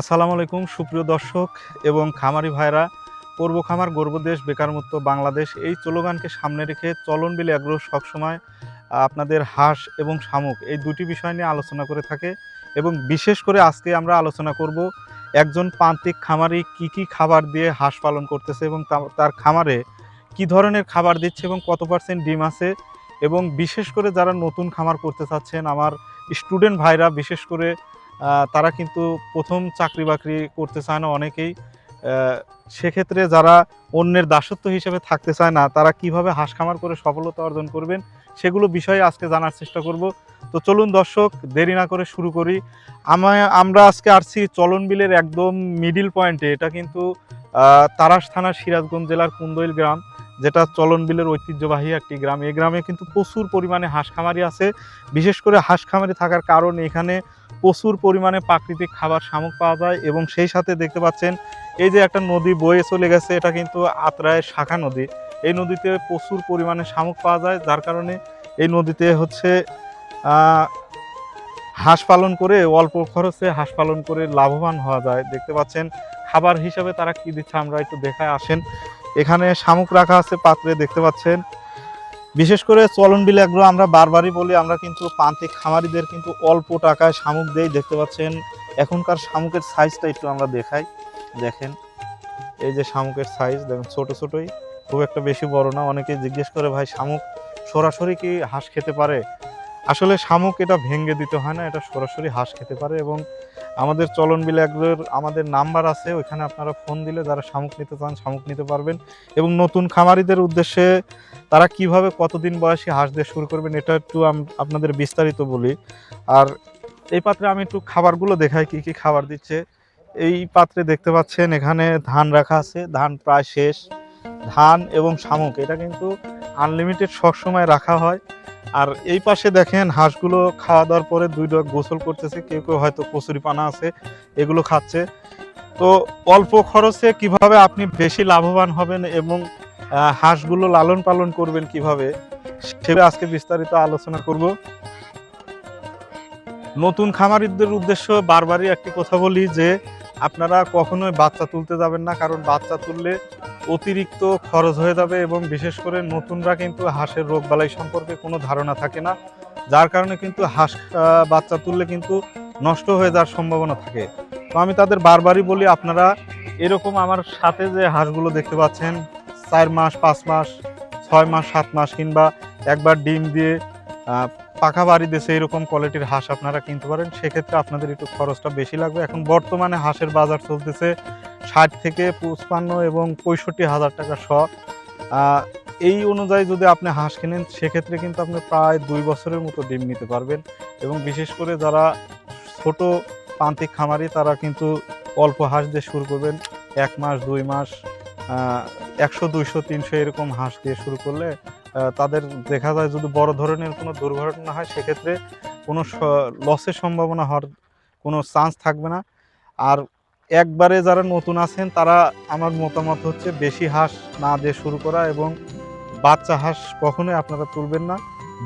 আসসালামু আলাইকুম, সুপ্রিয় দর্শক এবং খামারি ভাইরা। পূর্ব খামার গর্বদেশ বেকারমুক্ত বাংলাদেশ। এই স্লোগানকে সামনে রেখে চলন বিলে আগ্রহ সবসময় আপনাদের হাঁস এবং শামুক এই দুটি বিষয় নিয়ে আলোচনা করে থাকে এবং বিশেষ করে আজকে আমরা আলোচনা করব একজন প্রান্তিক খামারি কি কি খাবার দিয়ে হাঁস পালন করতেছে এবং তার খামারে কি ধরনের খাবার দিচ্ছে এবং কত পার্সেন্ট ডিম আছে এবং বিশেষ করে যারা নতুন খামার করতে চাচ্ছেন, আমার স্টুডেন্ট ভাইরা বিশেষ করে তারা কিন্তু প্রথম চাকরি বাকরি করতে চায় না অনেকেই। সেক্ষেত্রে যারা অন্যের দাসত্ব হিসেবে থাকতে চায় না, তারা কীভাবে হাঁস খামার করে সফলতা অর্জন করবেন সেগুলো বিষয়ে আজকে জানার চেষ্টা করব। তো চলুন দর্শক, দেরি না করে শুরু করি। আমরা আজকে আসছি চলন বিলের একদম মিডিল পয়েন্টে এটা কিন্তু তারাস থানার সিরাজগঞ্জ জেলার কুন্দইল গ্রাম। যেটা চলন বিলের ঐতিহ্যবাহী একটি গ্রাম। এই গ্রামে কিন্তু প্রচুর পরিমাণে হাঁস খামারি আছে। বিশেষ করে হাঁস খামারি থাকার কারণ এখানে প্রচুর পরিমাণে প্রাকৃতিক খাবার শামুক পাওয়া যায় এবং সেই সাথে দেখতে পাচ্ছেন, এই যে একটা নদী বয়ে চলে গেছে, এটা কিন্তু আত্রায়ের শাখা নদী। এই নদীতে প্রচুর পরিমাণে শামুক পাওয়া যায়, যার কারণে এই নদীতে হচ্ছে হাঁস পালন করে, অল্প খরচে হাঁস পালন করে লাভবান হওয়া যায়। দেখতে পাচ্ছেন, খাবার হিসাবে তারা কী দিচ্ছে, আমরা একটু দেখায় আসেন। এখানে শামুক রাখা আছে পাত্রে, দেখতে পাচ্ছেন। বিশেষ করে চলন বিলে এগুলো আমরা বারবারই বলি, আমরা কিন্তু প্রান্তিক খামারিদের কিন্তু অল্প টাকায় শামুক দেই, দেখতে পাচ্ছেন। এখনকার শামুকের সাইজটা একটু আমরা দেখাই। দেখেন, এই যে শামুকের সাইজ, দেখেন, ছোট ছোটই, খুব একটা বেশি বড় না। অনেকে জিজ্ঞেস করে, ভাই, শামুক সরাসরি কি হাঁস খেতে পারে? আসলে শামুক এটা ভেঙে দিতে হয় না, এটা সরাসরি হাঁস খেতে পারে এবং আমাদের চলন বিলে এগুলোর আমাদের নাম্বার আছে, ওইখানে আপনারা ফোন দিলে যারা শামুক নিতে চান শামুক নিতে পারবেন। এবং নতুন খামারিদের উদ্দেশ্যে তারা কীভাবে কতদিন বয়সী হাঁস দিয়ে শুরু করবেন, এটা একটু আপনাদের বিস্তারিত বলি। আর এই পাত্রে আমি একটু খাবারগুলো দেখাই, কি কি খাবার দিচ্ছে। এই পাত্রে দেখতে পাচ্ছেন, এখানে ধান রাখা আছে, ধান প্রায় শেষ। ধান এবং শামুক, এটা কিন্তু আনলিমিটেড সবসময় রাখা হয়। আর এই পাশে দেখেন হাঁসগুলো খাওয়া দাওয়ার পরে দুই ডগ গোসল করতেছে, কেউ কেউ হয়তো কচুরি পানা আছে, এগুলো খাচ্ছে। তো অল্প খরচে কীভাবে আপনি বেশি লাভবান হবেন এবং হাঁসগুলো লালন পালন করবেন কীভাবে সেটা আজকে বিস্তারিত আলোচনা করব। নতুন খামারিদের উদ্দেশ্য বারবারই একটি কথা বলি যে আপনারা কখনোই বাচ্চা তুলতে যাবেন না, কারণ বাচ্চা তুললে অতিরিক্ত খরচ হয়ে যাবে এবং বিশেষ করে নতুনরা কিন্তু হাঁসের রোগ বালাই সম্পর্কে কোনো ধারণা থাকে না, যার কারণে কিন্তু হাঁস বাচ্চা তুললে কিন্তু নষ্ট হয়ে যাওয়ার সম্ভাবনা থাকে। তো আমি তাদের বারবারই বলি, আপনারা এরকম আমার সাথে যে হাঁসগুলো দেখতে পাচ্ছেন, চার মাস, পাঁচ মাস, ছয় মাস, সাত মাস কিংবা একবার ডিম দিয়ে পাখা বাড়ি দিয়েছে এরকম কোয়ালিটির হাঁস আপনারা কিনতে পারেন, সেক্ষেত্রে আপনাদের একটু খরচটা বেশি লাগবে। এখন বর্তমানে হাঁসের বাজার চলতেছে ষাট থেকে পঁচপান্ন এবং পঁয়ষট্টি হাজার টাকা শ। এই অনুযায়ী যদি আপনি হাঁস কেনেন, সেক্ষেত্রে কিন্তু আপনি প্রায় দুই বছরের মতো ডিম নিতে পারবেন এবং বিশেষ করে যারা ছোট প্রান্তিক খামারি, তারা কিন্তু অল্প হাঁস দিয়ে শুরু করবেন। এক মাস, দুই মাস একশো, দুইশো, তিনশো এরকম হাঁস দিয়ে শুরু করলে তাদের দেখা যায় যদি বড় ধরনের কোনো দুর্ঘটনা হয়, সেক্ষেত্রে কোনো লসের সম্ভাবনা হওয়ার কোনো চান্স থাকবে না। আর একবারে যারা নতুন আছেন, তারা আমার মতামত হচ্ছে বেশি হাঁস না দিয়ে শুরু করা এবং বাচ্চা হাঁস কখনোই আপনারা তুলবেন না।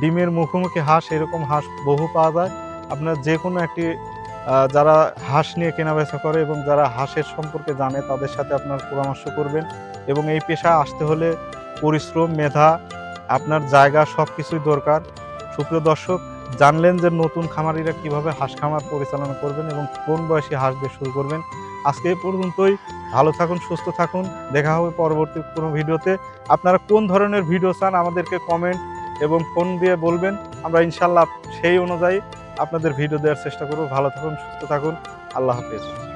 ডিমের মুখোমুখি হাঁস, এরকম হাঁস বহু পাওয়া যায়। আপনার যে কোনো একটি যারা হাঁস নিয়ে কেনাবেচা করে এবং যারা হাঁসের সম্পর্কে জানে, তাদের সাথে আপনার পরামর্শ করবেন এবং এই পেশা আসতে হলে পরিশ্রম, মেধা আপনার জায়গা সব কিছুই দরকার। সুপ্রিয় দর্শক, জানলেন যে নতুন খামারিরা কীভাবে হাঁস খামার পরিচালনা করবেন এবং কোন বয়সে হাঁস দিয়ে শুরু করবেন। আজকে পর্যন্তই। ভালো থাকুন, সুস্থ থাকুন। দেখা হবে পরবর্তী কোনো ভিডিওতে। আপনারা কোন ধরনের ভিডিও চান আমাদেরকে কমেন্ট এবং ফোন দিয়ে বলবেন, আমরা ইনশাল্লাহ সেই অনুযায়ী আপনাদের ভিডিও দেওয়ার চেষ্টা করব। ভালো থাকুন, সুস্থ থাকুন। আল্লাহ হাফিজ।